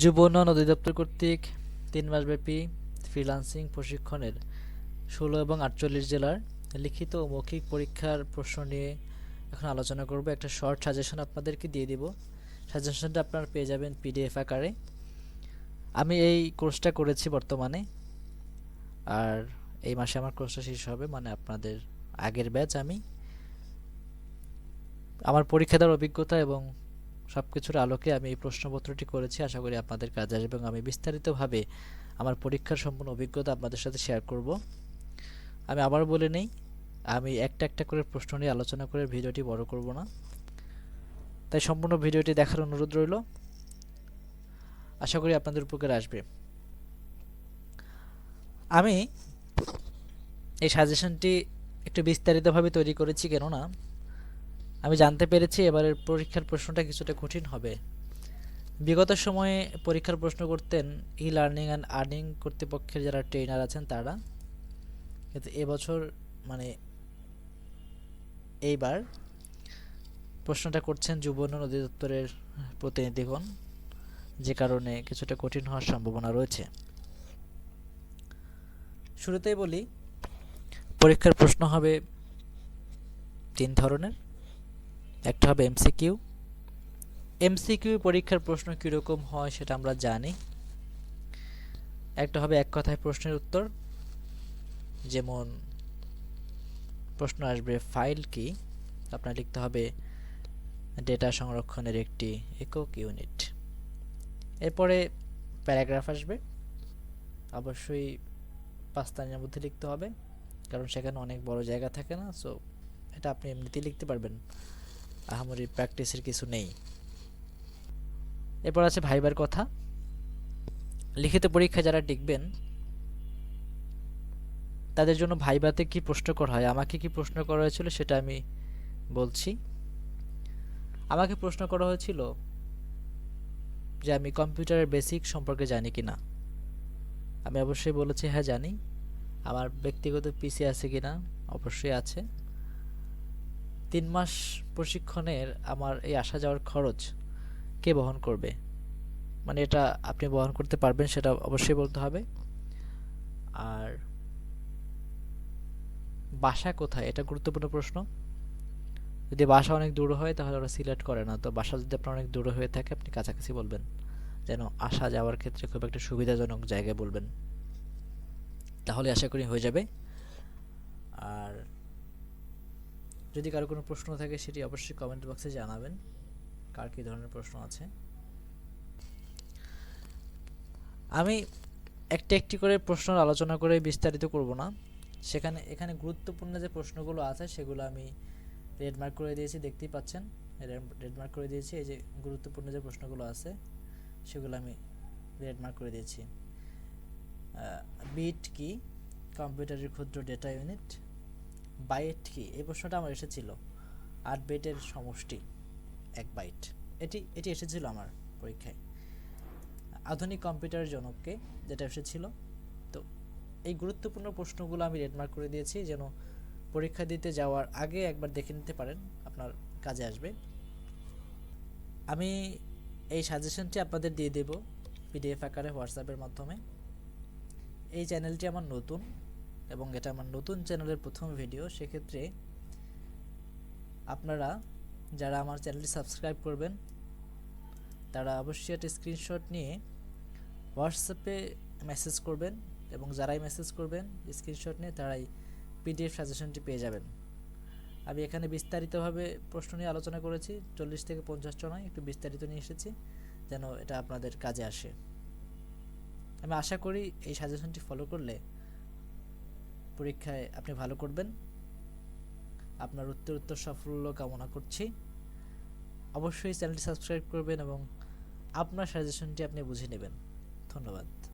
যুব উন্নয়ন অধিদপ্তর কর্তৃক তিন মাসব্যাপী ফ্রিল্যান্সিং প্রশিক্ষণের ষোলো এবং আটচল্লিশ জেলার লিখিত ও মৌখিক পরীক্ষার প্রশ্ন নিয়ে এখন আলোচনা করব। একটা শর্ট সাজেশন আপনাদেরকে দিয়ে দিব। সাজেশনটা আপনারা পেয়ে যাবেন পিডিএফ আকারে। আমি এই কোর্সটা করেছি বর্তমানে। আর এই মাসে আমার কোর্সটা শেষ হবে মানে আপনাদের আগের ব্যাচ আমি। আমার পরীক্ষা দেওয়ার অভিজ্ঞতা এবং সব কিছুর আলোকে আমি এই প্রশ্নপত্রটি করেছি। আশা করি আপনাদের কাজে আসবে এবং আমি বিস্তারিতভাবে আমার পরীক্ষার সম্পূর্ণ অভিজ্ঞতা আপনাদের সাথে শেয়ার করব। আমি আবার বলে নেই, আমি একটা একটা করে প্রশ্ন নিয়ে আলোচনা করে ভিডিওটি বড় করব না। তাই সম্পূর্ণ ভিডিওটি দেখার অনুরোধ রইল। আশা করি আপনাদের উপকারে আসবে। আমি এই সাজেশনটি একটু বিস্তারিতভাবে তৈরি করেছি কেননা আমি জানতে পেরেছি এবারের পরীক্ষার প্রশ্নটা কিছুটা কঠিন হবে। বিগত সময়ে পরীক্ষার প্রশ্ন করতেন ই লার্নিং অ্যান্ড আর্নিং কর্তৃপক্ষের যারা ট্রেনার আছেন তারা। কিন্তু এবছর মানে এইবার প্রশ্নটা করছেন যুব উন্নয়ন অধিদপ্তরের প্রতিনিধিগণ, যে কারণে কিছুটা কঠিন হওয়ার সম্ভাবনা রয়েছে। শুরুতেই বলি, পরীক্ষার প্রশ্ন হবে তিন ধরনের। একটা হবে এমসিকিউ এমসিকিউ পরীক্ষার প্রশ্ন কীরকম হয় সেটা আমরা জানি। একটা হবে এক কথায় প্রশ্নের উত্তর। যেমন, প্রশ্ন আসবে ফাইল কি? আপনার লিখতে হবে ডেটা সংরক্ষণের একটি একক ইউনিট। এরপরে প্যারাগ্রাফ আসবে। অবশ্যই পাঁচ লাইনের মধ্যে লিখতে হবে, কারণ সেখানে অনেক বড় জায়গা থাকে না সো এটা আপনি এমনিতেই লিখতে পারবেন। আহামরি প্র্যাকটিসের কিছু নেই। এরপর আছে ভাইবার কথা। লিখিত পরীক্ষা যারা টিকবেন, তাদের জন্য ভাইবাতে কি প্রশ্ন করা হয়, আমাকে কি প্রশ্ন করা হয়েছিল সেটা আমি বলছি। আমাকে প্রশ্ন করা হয়েছিল যে আমি কম্পিউটারের বেসিক সম্পর্কে জানি কি না আমি অবশ্যই বলেছি হ্যাঁ জানি। আমার ব্যক্তিগত পিসি আছে কি না অবশ্যই আছে। তিন মাস প্রশিক্ষণের আমার এই আসা যাওয়ার খরচ কে বহন করবে? মানে এটা আপনি বহন করতে পারবেন সেটা অবশ্যই বলতে হবে। আর বাসা কোথায়? এটা গুরুত্বপূর্ণ প্রশ্ন। যদি বাসা অনেক দূর হয় তাহলে ওরা সিলেক্ট করে না। তো বাসা যদি আপনার অনেক দূরে হয়ে থাকে, আপনি কাছাকাছি বলবেন যেন আসা যাওয়ার ক্ষেত্রে খুব একটা সুবিধাজনক জায়গায় বলবেন। তাহলে আশা করি হয়ে যাবে আর যদি কারও কোনো প্রশ্ন থাকে, সেটি অবশ্যই কমেন্ট বক্সে জানাবেন। কার কী ধরনের প্রশ্ন আছে? আমি একটি একটি করে প্রশ্ন আলোচনা করে বিস্তারিত করব না। সেখানে, এখানে গুরুত্বপূর্ণ যে প্রশ্নগুলো আছে, সেগুলো আমি রেড মার্ক করে দিয়েছি, দেখতেই পাচ্ছেন। রেড মার্ক করে দিয়েছি, এই যে গুরুত্বপূর্ণ যে প্রশ্নগুলো আছে, সেগুলো আমি রেড মার্ক করে দিয়েছি। বিট কি? কম্পিউটারের ক্ষুদ্র ডেটা ইউনিট বাইট কি? এই প্রশ্নটা আমার এসেছিল। আট বাইটের সমষ্টি, এক বাইট। এটি এটি এসেছিল আমার পরীক্ষায়। আধুনিক কম্পিউটারের জনককে যেটা এসেছিল। তো এই গুরুত্বপূর্ণ প্রশ্নগুলো আমি রেডমার্ক করে দিয়েছি যেন পরীক্ষা দিতে যাওয়ার আগে একবার দেখে নিতে পারেন, আপনার কাজে আসবে। আমি এই সাজেশনটি আপনাদের দিয়ে দেব, পিডিএফ আকারে হোয়াটসঅ্যাপের মাধ্যমে। এই চ্যানেলটি আমার নতুন। এবং এটা আমার নতুন চ্যানেলের প্রথম ভিডিও, সেক্ষেত্রে আপনারা যারা আমার চ্যানেলটি সাবস্ক্রাইব করবেন, তারা অবশ্যই একটা স্ক্রিনশট নিয়ে হোয়াটসঅ্যাপে মেসেজ করবেন এবং যারাই মেসেজ করবেন, স্ক্রিনশট নিয়ে তারাই পিডিএফ সাজেশনটি পেয়ে যাবেন। আমি এখানে বিস্তারিতভাবে প্রশ্ন নিয়ে আলোচনা করেছি, চল্লিশ থেকে পঞ্চাশ নয় একটু বিস্তারিত নিয়ে এসেছি, যেন এটা আপনাদের কাজে আসে। আমি আশা করি এই সাজেশনটি ফলো করলে পরীক্ষায় আপনি ভালো করবেন। আপনার উত্তর উত্তর সাফল্য কামনা করছি। অবশ্যই চ্যানেলটি সাবস্ক্রাইব করবেন এবং আপনার সাজেশনটি আপনি বুঝে নেবেন। ধন্যবাদ।